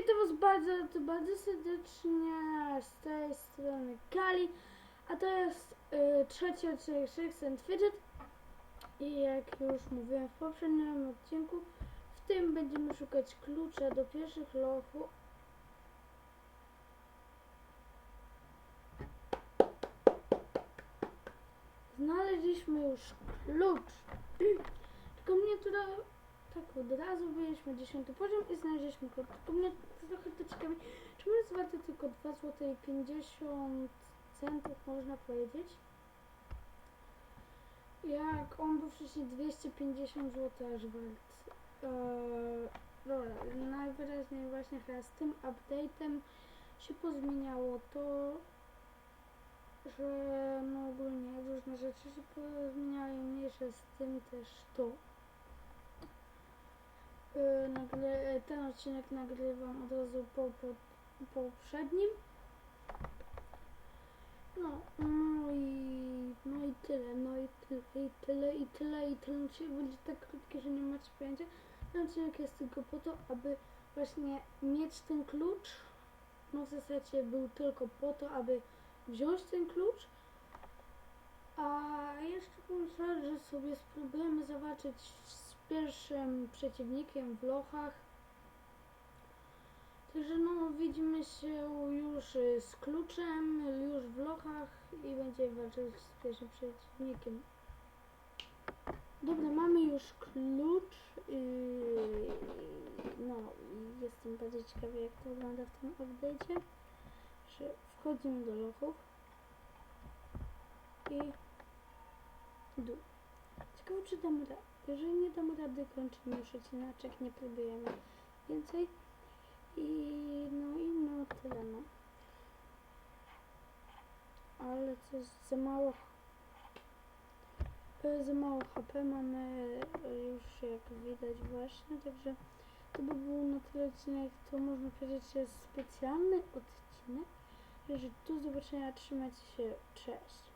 witam was bardzo, bardzo serdecznie z tej strony Kali, a to jest y, trzeci odcinek Shakes and Fidget. I jak już mówiłem w poprzednim odcinku, w tym będziemy szukać klucza do pierwszych lochów. Znaleźliśmy już klucz, tylko mnie tutaj tak od razu byliśmy 10 poziom i znaleźliśmy klucz. Tylko mnie trochę to ciekawi, czemu jest warte tylko 2 zł i 50 centów można powiedzieć? Jak on był wcześniej 250 zł aż wart. Eee, najwyraźniej właśnie chyba z tym update'em się pozmieniało to, że no ogólnie różne rzeczy się pozmieniały, mniejsze z tym też to. Yy, nagle, ten odcinek nagrywam od razu po, po, po poprzednim. No, no i, no i tyle, no i tyle, i tyle, i tyle, i tyle. Dzisiaj będzie tak krótki, że nie macie pojęcia. Ten odcinek jest tylko po to, aby właśnie mieć ten klucz. No w zasadzie był tylko po to, aby wziąć ten klucz. A jeszcze muszę, że sobie spróbujemy zobaczyć pierwszym przeciwnikiem w lochach. Także no widzimy się już y, z kluczem, już w lochach i będziemy walczyć z pierwszym przeciwnikiem. Dobra, mamy już klucz. No jestem bardzo ciekawy jak to wygląda w tym update'cie. Wchodzimy do lochów i dół. Ciekawe czy damy radę. Jeżeli nie damy rady, kończymy już odcinaczek, nie próbujemy więcej. I no i no tyle no. Ale coś za mało za mało HP mamy e, już jak widać właśnie, także to by był na tyle odcinek, to można powiedzieć, jest specjalny odcinek. Także do zobaczenia, trzymajcie się, cześć.